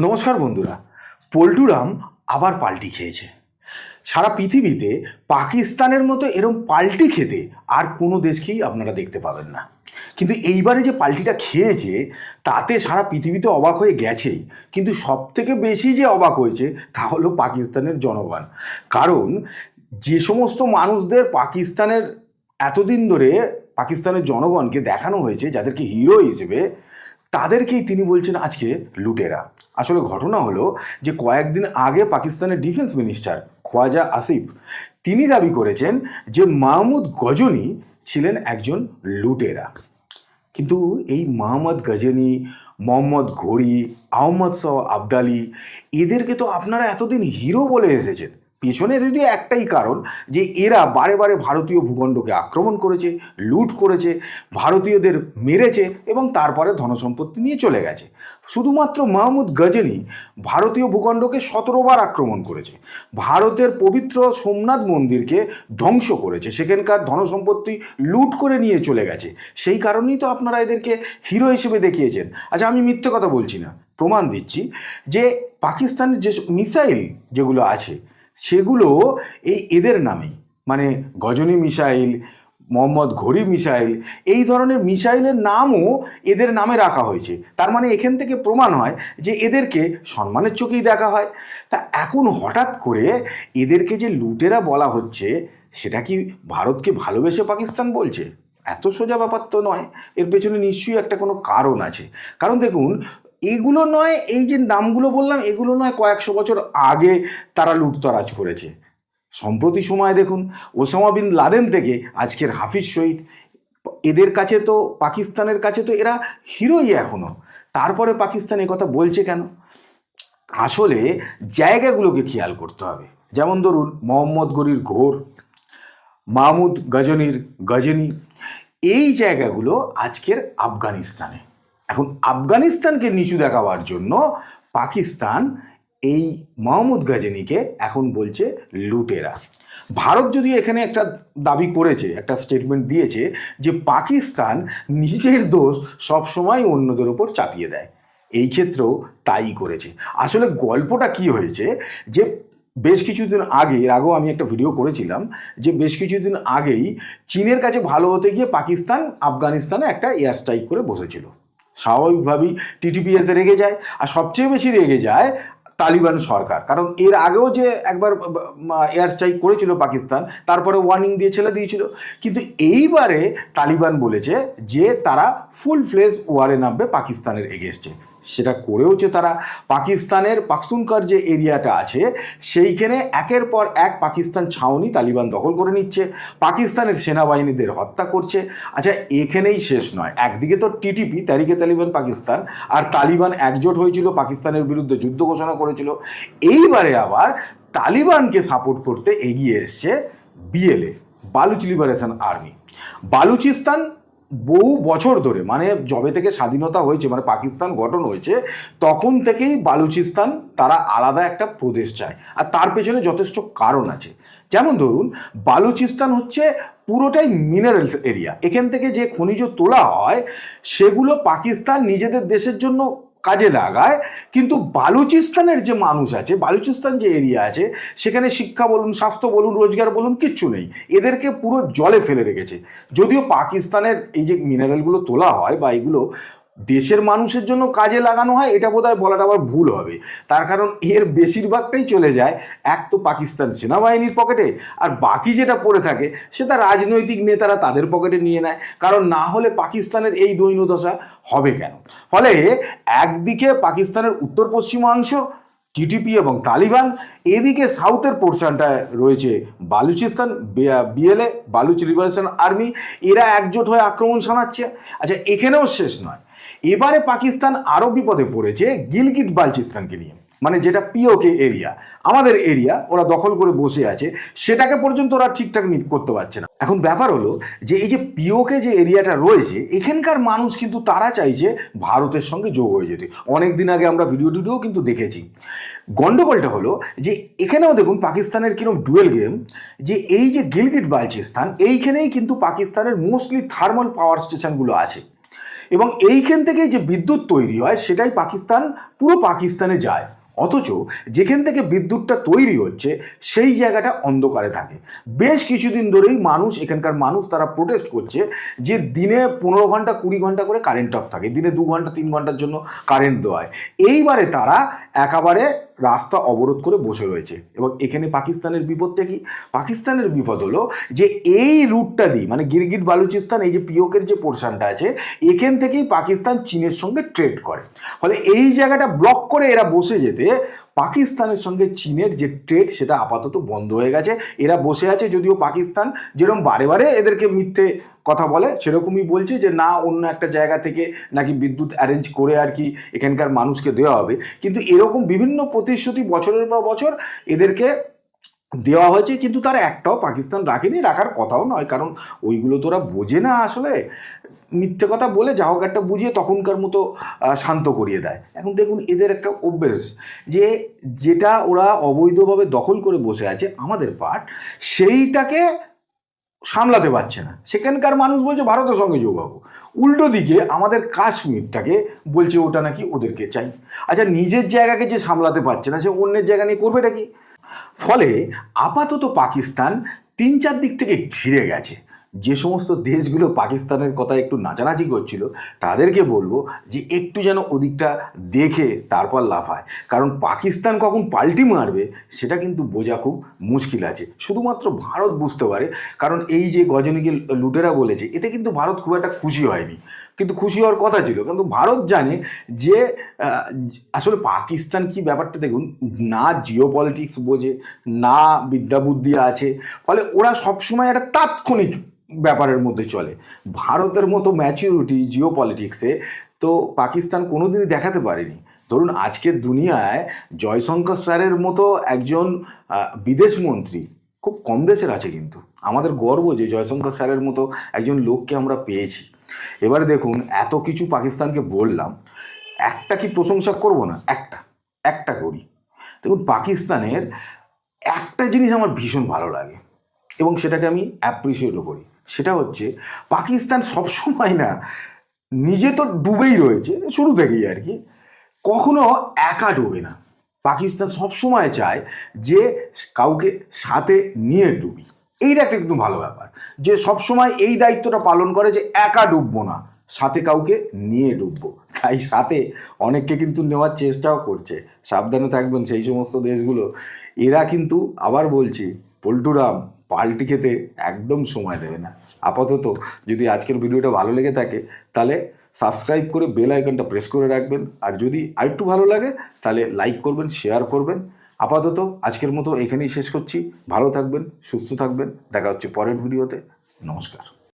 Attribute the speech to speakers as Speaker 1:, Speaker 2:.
Speaker 1: নমস্কার বন্ধুরা, পল্টুরাম আবার পাল্টি খেয়েছে। সারা পৃথিবীতে পাকিস্তানের মতো এরম পাল্টি খেতে আর কোনো দেশকেই আপনারা দেখতে পাবেন না। কিন্তু এইবারে যে পাল্টিটা খেয়েছে, তাতে সারা পৃথিবীতে অবাক হয়ে গেছেই। কিন্তু সব থেকে বেশি যে অবাক হয়েছে, তা হলো পাকিস্তানের জনগণ। কারণ যে সমস্ত মানুষদের পাকিস্তানের এতদিন ধরে পাকিস্তানের জনগণকে দেখানো হয়েছে, যাদেরকে হিরো হিসেবে তাদেরকেই তিনি বলছেন আজকে লুটেরা। আসলে ঘটনা হলো যে কয়েকদিন আগে পাকিস্তানের ডিফেন্স মিনিস্টার খোয়াজা আসিফ, তিনি দাবি করেছেন যে মাহমুদ গজনী ছিলেন একজন লুটেরা। কিন্তু এই মোহাম্মদ গজনী, মোহাম্মদ ঘড়ি, আহমদ শাহ আবদালি, এদেরকে তো আপনারা এতদিন হিরো বলে এসেছেন। পেছনে যদি একটাই কারণ যে এরা বারে বারে ভারতীয় ভূখণ্ডকে আক্রমণ করেছে, লুট করেছে, ভারতীয়দের মেরেছে এবং তারপরে ধনসম্পত্তি নিয়ে চলে গেছে। শুধুমাত্র মাহমুদ গজনী ভারতীয় ভূখণ্ডকে সতেরোবার আক্রমণ করেছে। ভারতের পবিত্র সোমনাথ মন্দিরকে ধ্বংস করেছে। সেখানকার ধনসম্পত্তি লুট করে নিয়ে চলে গেছে। সেই কারণেই তো আপনারা এদেরকে হিরো হিসেবে দেখিয়েছেন। আচ্ছা আমি মিথ্যে কথা বলছি না। প্রমাণ দিচ্ছি যে পাকিস্তানের যে মিসাইল যেগুলো আছে সেগুলো এই এদের নামেই। মানে গজনী মিসাইল মোহাম্মদ ঘড়ি মিসাইল এই ধরনের মিসাইলের নামও এদের নামে রাখা হয়েছে। তার মানে এখান থেকে প্রমাণ হয় যে এদেরকে সম্মানের চোখেই দেখা হয়। তা এখন হঠাৎ করে এদেরকে যে লুটেরা বলা হচ্ছে, সেটা কি ভারতকে ভালোবেসে পাকিস্তান বলছে? এত সোজা ব্যাপার তো নয়। এর পেছনে নিশ্চয়ই একটা কোনো কারণ আছে। কারণ দেখুন এগুলো নয়, এই যে নামগুলো বললাম, এগুলো নয়, কয়েকশো বছর আগে তারা লুটতরাজ করেছে। সম্প্রতি সময় দেখুন, ওসামা বিন লাদেন থেকে আজকের হাফিজ শহীদ, এদের কাছে তো, পাকিস্তানের কাছে তো এরা হিরোই এখনও তারপরে পাকিস্তান কথা বলছে কেন? আসলে জায়গাগুলোকে খেয়াল করতে হবে। যেমন ধরুন, মোহাম্মদ গরির ঘোর, মাহমুদ গজনীর গজনী, এই জায়গাগুলো আজকের আফগানিস্তানে। এখন আফগানিস্তানকে নিচু দেখাবার জন্য পাকিস্তান এই মাহমুদ গাজনীকে এখন বলছে লুটেরা। ভারত যদি এখানে একটা দাবি করেছে, একটা স্টেটমেন্ট দিয়েছে যে পাকিস্তান নিজের দোষ সবসময় অন্যদের ওপর চাপিয়ে দেয়। এই ক্ষেত্রেও তাই করেছে। আসলে গল্পটা কি হয়েছে যে বেশ কিছুদিন আগে, এর আগেও আমি একটা ভিডিও করেছিলাম, যে বেশ কিছুদিন আগেই চীনের কাছে ভালো হতে গিয়ে পাকিস্তান আফগানিস্তানে একটা এয়ার স্ট্রাইক করে বসেছিল। স্বাভাবিকভাবেই টিটিপি এতে রেগে যায়, আর সবচেয়ে বেশি রেগে যায় তালিবান সরকার। কারণ এর আগেও যে একবার এয়ার স্ট্রাইক করেছিল পাকিস্তান, তারপরে ওয়ার্নিং দিয়ে ছেড়ে দিয়েছিল। কিন্তু এইবারে তালিবান বলেছে যে তারা ফুল ফ্লেজ ওয়ারে নামবে পাকিস্তানের এগেনস্টে সেটা করেওছে তারা পাকিস্তানের পাকসুনকার যে এরিয়াটা আছে, সেইখানে একের পর এক পাকিস্তান ছাউনি তালিবান দখল করে নিচ্ছে, পাকিস্তানের সেনাবাহিনীদের হত্যা করছে। আচ্ছা এখানেই শেষ নয়। একদিকে তো টিটিপি তারিকে তালিবান পাকিস্তান, আর তালিবান একজোট হয়েছিল, পাকিস্তানের বিরুদ্ধে যুদ্ধ ঘোষণা করেছিল। এইবারে আবার তালিবানকে সাপোর্ট করতে এগিয়ে এসছে BLA, Baloch Liberation Army. Balochistan বহু বছর ধরে মানে যবে থেকে স্বাধীনতা হয়েছে মানে পাকিস্তান গঠন হয়েছে, তখন থেকেই বালুচিস্তান তারা আলাদা একটা প্রদেশ চায়। আর তার পেছনে যথেষ্ট কারণ আছে। যেমন ধরুন, বালুচিস্তান হচ্ছে পুরোটাই মিনারেলস এরিয়া এখান থেকে যে খনিজ তোলা হয়, সেগুলো পাকিস্তান নিজেদের দেশের জন্য কাজে লাগায়, কিন্তু বালুচিস্তানের যে মানুষ আছে, বালুচিস্তান যে এরিয়া আছে, সেখানে শিক্ষা বলুন, স্বাস্থ্য বলুন, রোজগার বলুন, কিচ্ছু নেই। এদেরকে পুরো জলে ফেলে রেখেছে। যদিও পাকিস্তানের এই যে মিনারেলগুলো তোলা হয় বা এগুলো দেশের মানুষের জন্য কাজে লাগানো হয়, এটা বোধহয় বলাটা আবার ভুল হবে। তার কারণ এর বেশিরভাগটাই চলে যায় এক তো পাকিস্তান সেনাবাহিনীর পকেটে, আর বাকি যেটা পড়ে থাকে, সেটা রাজনৈতিক নেতারা তাদের পকেটে নিয়ে নেয়। কারণ না হলে পাকিস্তানের এই দৈন্যদশা হবে কেন? ফলে একদিকে পাকিস্তানের উত্তর পশ্চিমাংশ টিটিপি এবং তালিবান, এদিকে সাউথের পোর্শনটায় রয়েছে Balochistan BLA, Baloch Liberation Army, এরা একজোট হয়ে আক্রমণ শানাচ্ছে আচ্ছা এখানেও শেষ নয়। এবারে পাকিস্তান আরও বিপদে পড়েছে গিলগিট বালচিস্তানকে নিয়ে মানে যেটা পিওকে এরিয়া। আমাদের এরিয়া, ওরা দখল করে বসে আছে, সেটাকে পর্যন্ত ওরা ঠিকঠাক করতে পারছে না। এখন ব্যাপার হলো যে এই যে পিওকে যে এরিয়াটা রয়েছে, এখানকার মানুষ কিন্তু তারা চাইছে ভারতের সঙ্গে যোগ হয়ে যেতে। অনেক দিন আগে আমরা ভিডিও টিডিও কিন্তু দেখেছি। গন্ডগোলটা হলো যে এখানেও দেখুন পাকিস্তানের কীরকম ডুয়েল গেম, যে এই যে গিলগিট বালচিস্তান, এইখানেই কিন্তু পাকিস্তানের মোস্টলি থার্মাল পাওয়ার স্টেশনগুলো আছে। এবং এইখান থেকেই যে বিদ্যুৎ তৈরি হয়, সেটাই পাকিস্তান, পুরো পাকিস্তানে যায়। অথচ যেখান থেকে বিদ্যুৎটা তৈরি হচ্ছে, সেই জায়গাটা অন্ধকারে থাকে। বেশ কিছুদিন ধরেই মানুষ, এখানকার মানুষ তারা প্রোটেস্ট করছে যে দিনে পনেরো ঘণ্টা, কুড়ি ঘণ্টা করে কারেন্ট অফ থাকে। দিনে দু ঘণ্টা, তিন ঘণ্টার জন্য কারেন্ট দেওয়া হয়। এইবারে তারা একেবারে রাস্তা অবরোধ করে বসে রয়েছে। এবং এখানে পাকিস্তানের বিপদটা কি? পাকিস্তানের বিপদ হলো যে এই রুটটা দিয়ে মানে গিরগিট বালুচিস্তান, এই যে পিওকের যে পোর্শনটা আছে, এখান থেকেই পাকিস্তান চীনের সঙ্গে ট্রেড করে। ফলে এই জায়গাটা ব্লক করে এরা বসে যেতে পাকিস্তানের সঙ্গে চীনের যে ট্রেড, সেটা আপাতত বন্ধ হয়ে গেছে। এরা বসে আছে যদিও পাকিস্তান যেরকম বারে বারে এদেরকে মিথ্যে কথা বলে, সেরকমই বলছে যে না, অন্য একটা জায়গা থেকে নাকি বিদ্যুৎ অ্যারেঞ্জ করে আর কি এখানকার মানুষকে দেওয়া হবে। কিন্তু এরকম বিভিন্ন প্রতিশ্রুতি বছরের পর বছর এদেরকে দেওয়া হয়েছে, কিন্তু তারা একটাও পাকিস্তান রাখেনি, রাখার কথাও নয়, কারণ ওইগুলো তোরা বোঝে না আসলে। মিথ্যে কথা বলে যা হোক একটা বুঝিয়ে তখনকার মতো শান্ত করিয়ে দেয়। এখন দেখুন এদের একটা অভ্যেস যে যেটা ওরা অবৈধভাবে দখল করে বসে আছে, আমাদের পার্ট সেইটাকে সামলাতে পারছে না। সেখানকার মানুষ বলছে, ভারতের সঙ্গে যোগ হব। উল্টো দিকে আমাদের কাশ্মীরটাকে বলছে, ওটা নাকি ওদেরকে চাই। আচ্ছা নিজের জায়গাকে যে সামলাতে পারছে না, সে অন্যের জায়গা নিয়ে করবেটা কি? ফলে আপাতত পাকিস্তান তিন চার দিক থেকে ঘিরে গেছে। যে সমস্ত দেশগুলো পাকিস্তানের কথা একটু নাচানাচি করছিল, তাদেরকে বলব যে একটু যেন ওদিকটা দেখে তারপর লাফায়। কারণ পাকিস্তান কখন পাল্টি মারবে, সেটা কিন্তু বোঝা খুব মুশকিল আছে। শুধুমাত্র ভারত বুঝতে পারে, কারণ এই যে গজনীকে লুটেরা বলেছে, এতে কিন্তু ভারত খুব একটা খুশি হয়নি। কিন্তু খুশি হওয়ার কথা ছিল, কিন্তু ভারত জানে যে আসলে পাকিস্তান কি ব্যাপারটা দেখুন, না জিও পলিটিক্স বোঝে, না বিদ্যাবুদ্ধি আছে, ফলে ওরা সবসময় একটা তাৎক্ষণিক ব্যাপারের মধ্যে চলে। ভারতের মতো ম্যাচিউরিটি জিও পলিটিক্সে তো পাকিস্তান কোনোদিনই দেখাতে পারেনি। ধরুন, আজকের দুনিয়ায় জয়শঙ্কর স্যারের মতো একজন বিদেশ মন্ত্রী খুব কম দেশের আছে কিন্তু। আমাদের গর্ব যে জয়শঙ্কর স্যারের মতো একজন লোককে আমরা পেয়েছি। এবারে দেখুন, এত কিছু পাকিস্তানকে বললাম, একটা কি প্রশংসা করব না? একটা একটা করি। দেখুন, পাকিস্তানের একটা জিনিস আমার ভীষণ ভালো লাগে এবং সেটাকে আমি অ্যাপ্রিসিয়েটও করি। সেটা হচ্ছে পাকিস্তান সবসময় না, নিজে তো ডুবেই রয়েছে, শুরু থেকেই আর কি, কখনো একা ডুবে না। পাকিস্তান সবসময় চায় যে কাউকে সাথে নিয়ে ডুবি। এইটা একটা কিন্তু ভালো ব্যাপার, যে সবসময় এই দায়িত্বটা পালন করে যে একা ডুববো না, সাথে কাউকে নিয়ে ডুববো। তাই সাথে অনেককে কিন্তু নেওয়ার চেষ্টাও করছে, সাবধানে থাকবেন সেই সমস্ত দেশগুলো। এরা কিন্তু, আবার বলছি, পল্টুরাম পাল্টি খেতে একদম সময় দেবে না। আপাতত যদি আজকের ভিডিওটা ভালো লেগে থাকে, তাহলে সাবস্ক্রাইব করে বেল আইকনটা প্রেস করে রাখবেন। আর যদি আরেকটু ভালো লাগে, তাহলে লাইক করবেন শেয়ার করবেন। আপাতত আজকের মতো এখানেই শেষ করছি। ভালো থাকবেন, সুস্থ থাকবেন। দেখা হচ্ছে পরের ভিডিওতে। নমস্কার।